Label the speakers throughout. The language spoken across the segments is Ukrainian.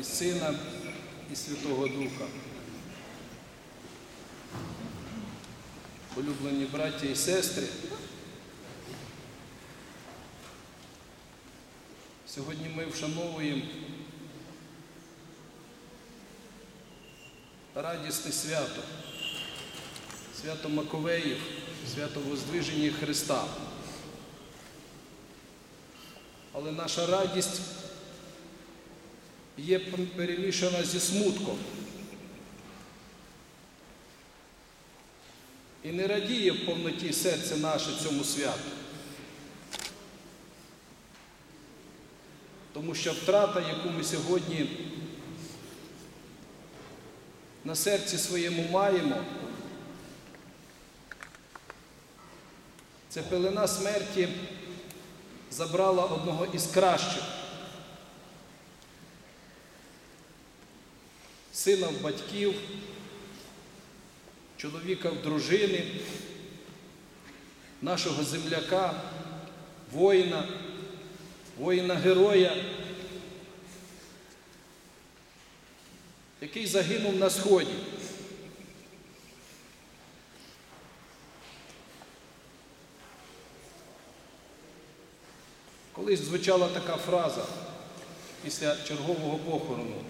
Speaker 1: і Сина, і Святого Духа. Улюблені браття і сестри. Сьогодні ми вшановуємо радісне свято, свято Маковеїв, свято Воздвиження Христа. Але наша радість є перемішана зі смутком. І не радіє в повноті серце наше цьому святу. Тому що втрата, яку ми сьогодні на серці своєму маємо, це пелена смерті забрала одного із кращих. Сина в батьків, чоловіка в дружини, нашого земляка, воїна, воїна-героя, який загинув на сході. Колись звучала така фраза після чергового похорону.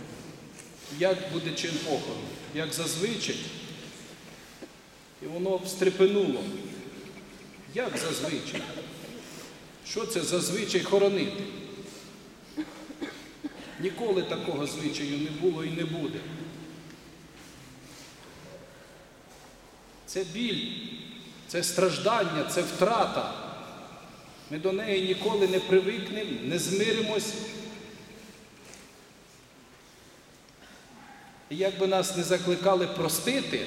Speaker 1: Як буде чин похорону? Як зазвичай? І воно встрепенуло. Як зазвичай? Що це зазвичай хоронити? Ніколи такого звичаю не було і не буде. Це біль, це страждання, це втрата. Ми до неї ніколи не привикнемо, не змиримось. Як би нас не закликали простити,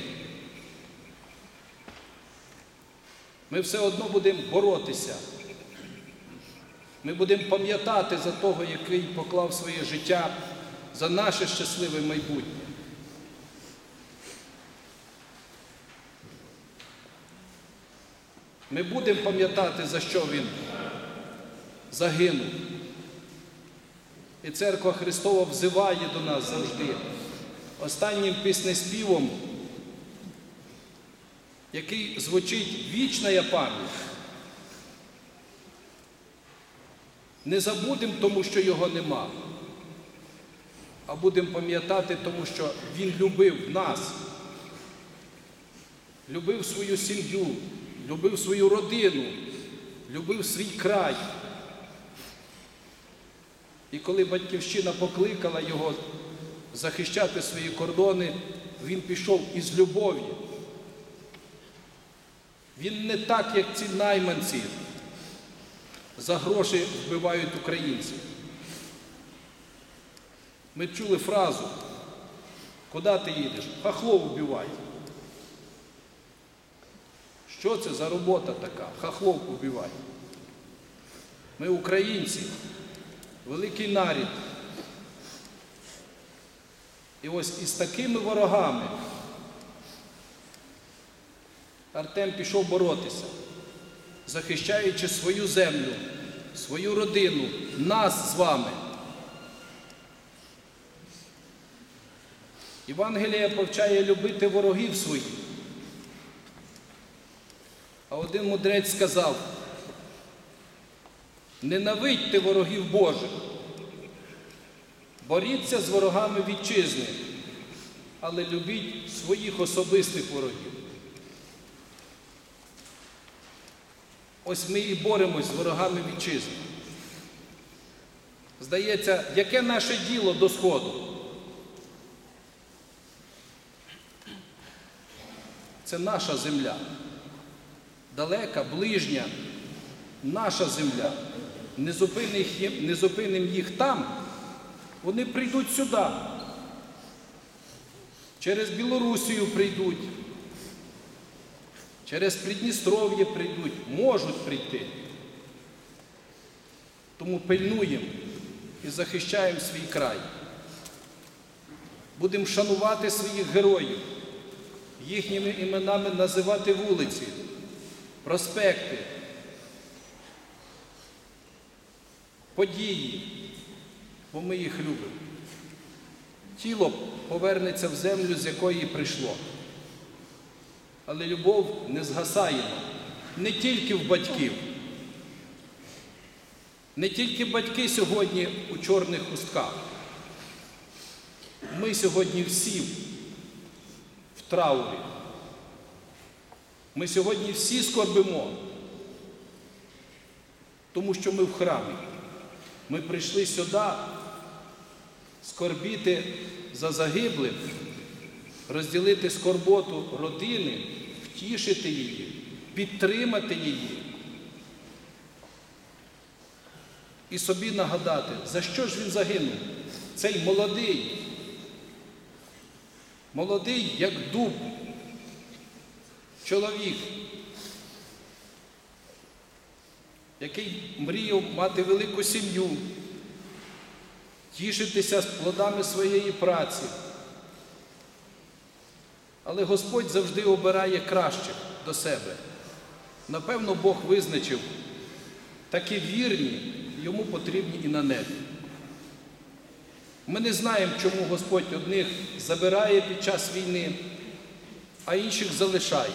Speaker 1: ми все одно будемо боротися. Ми будемо пам'ятати за того, який поклав своє життя за наше щасливе майбутнє. Ми будемо пам'ятати, за що він загинув. І церква Христова взиває до нас завжди. Останнім піснеспівом, який звучить вічна я пам'ять. Не забудемо, тому що його нема, а будемо пам'ятати, тому що Він любив нас, любив свою сім'ю, любив свою родину, любив свій край. І коли батьківщина покликала його захищати свої кордони, він пішов із любов'ю. Він не так, як ці найманці, за гроші вбивають українців. Ми чули фразу, куди ти їдеш? Хахлов вбивай. Що це за робота така? Хахлов убивай. Ми українці, великий нарід. І ось із такими ворогами Артем пішов боротися, захищаючи свою землю, свою родину, нас з вами. Євангелія повчає любити ворогів своїх. А один мудрець сказав, ненавидьте ворогів Божих, боріться з ворогами вітчизни, але любіть своїх особистих ворогів. Ось ми і боремось з ворогами вітчизни. Здається, яке наше діло до Сходу? Це наша земля. Далека, ближня, наша земля. Не зупинимо їх там, вони прийдуть сюди. Через Білорусію прийдуть, через Придністров'я прийдуть, можуть прийти. Тому пильнуємо і захищаємо свій край. Будемо шанувати своїх героїв, їхніми іменами називати вулиці, проспекти, події, бо ми їх любимо. тіло повернеться в землю, з якої прийшло. Але любов не згасає не тільки в батьків. Не тільки батьки сьогодні у чорних хустках. Ми сьогодні всі в траурі. Ми сьогодні всі скорбимо, тому що ми в храмі. Ми прийшли сюди скорбіти за загиблим, розділити скорботу родини, втішити її, підтримати її. І собі нагадати, за що ж він загинув? Цей молодий, молодий, як дуб, чоловік, який мріяв мати велику сім'ю, тішитися з плодами своєї праці. Але Господь завжди обирає кращих до себе. Напевно, Бог визначив, такі вірні йому потрібні і на небі. Ми не знаємо, чому Господь одних забирає під час війни, а інших залишає.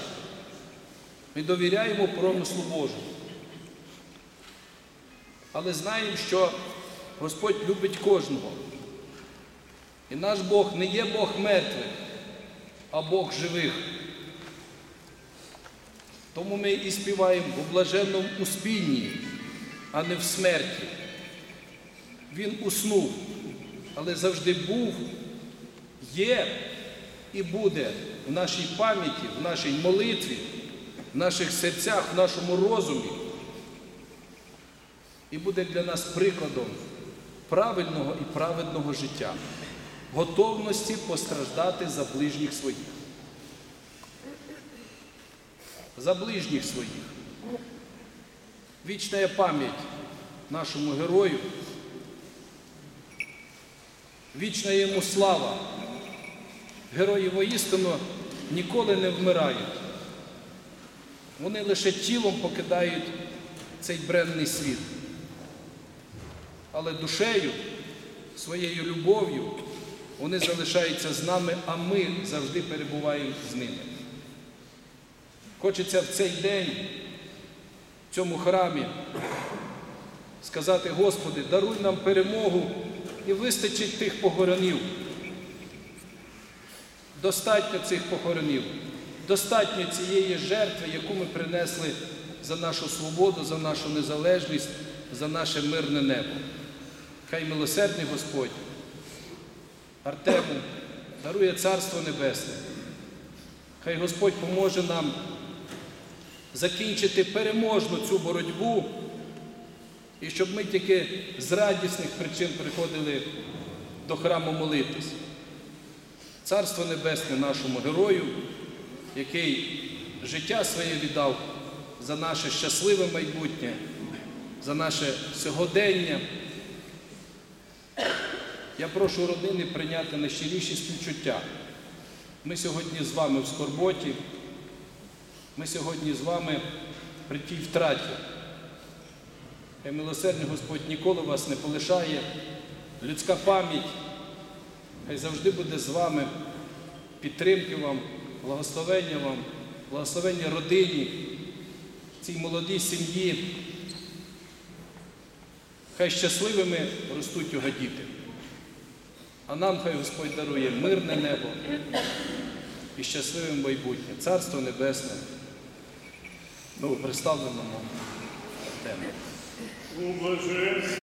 Speaker 1: Ми довіряємо промислу Божому. Але знаємо, що Господь любить кожного. І наш Бог не є Бог мертвих, а Бог живих. Тому ми і співаємо у блаженному успінні, а не в смерті. Він уснув, але завжди був, є і буде в нашій пам'яті, в нашій молитві, в наших серцях, в нашому розумі. І буде для нас прикладом правильного і праведного життя, готовності постраждати за ближніх своїх. За ближніх своїх. Вічна пам'ять нашому герою. Вічна йому слава. Герої воістину ніколи не вмирають. Вони лише тілом покидають цей бренний світ. Але душею, своєю любов'ю вони залишаються з нами, а ми завжди перебуваємо з ними. Хочеться в цей день, в цьому храмі, сказати, Господи, даруй нам перемогу і вистачить тих похоронів. Достатньо цих похоронів, достатньо цієї жертви, яку ми принесли за нашу свободу, за нашу незалежність, за наше мирне небо. Хай милосердний Господь Артему дарує Царство Небесне. Хай Господь поможе нам закінчити переможну цю боротьбу, і щоб ми тільки з радісних причин приходили до храму молитись. Царство Небесне нашому герою, який життя своє віддав за наше щасливе майбутнє, за наше сьогодення. Я прошу родини прийняти найщиріші співчуття. Ми сьогодні з вами в скорботі, ми сьогодні з вами при тій втраті. Хай милосердний Господь ніколи вас не полишає, людська пам'ять, хай завжди буде з вами, підтримки вам, благословення вам, благословення родині, цій молодій сім'ї. Хай щасливими ростуть його діти. А нам хай Господь дарує мирне небо і щасливе майбутнє, Царство Небесне, представленому. Тему.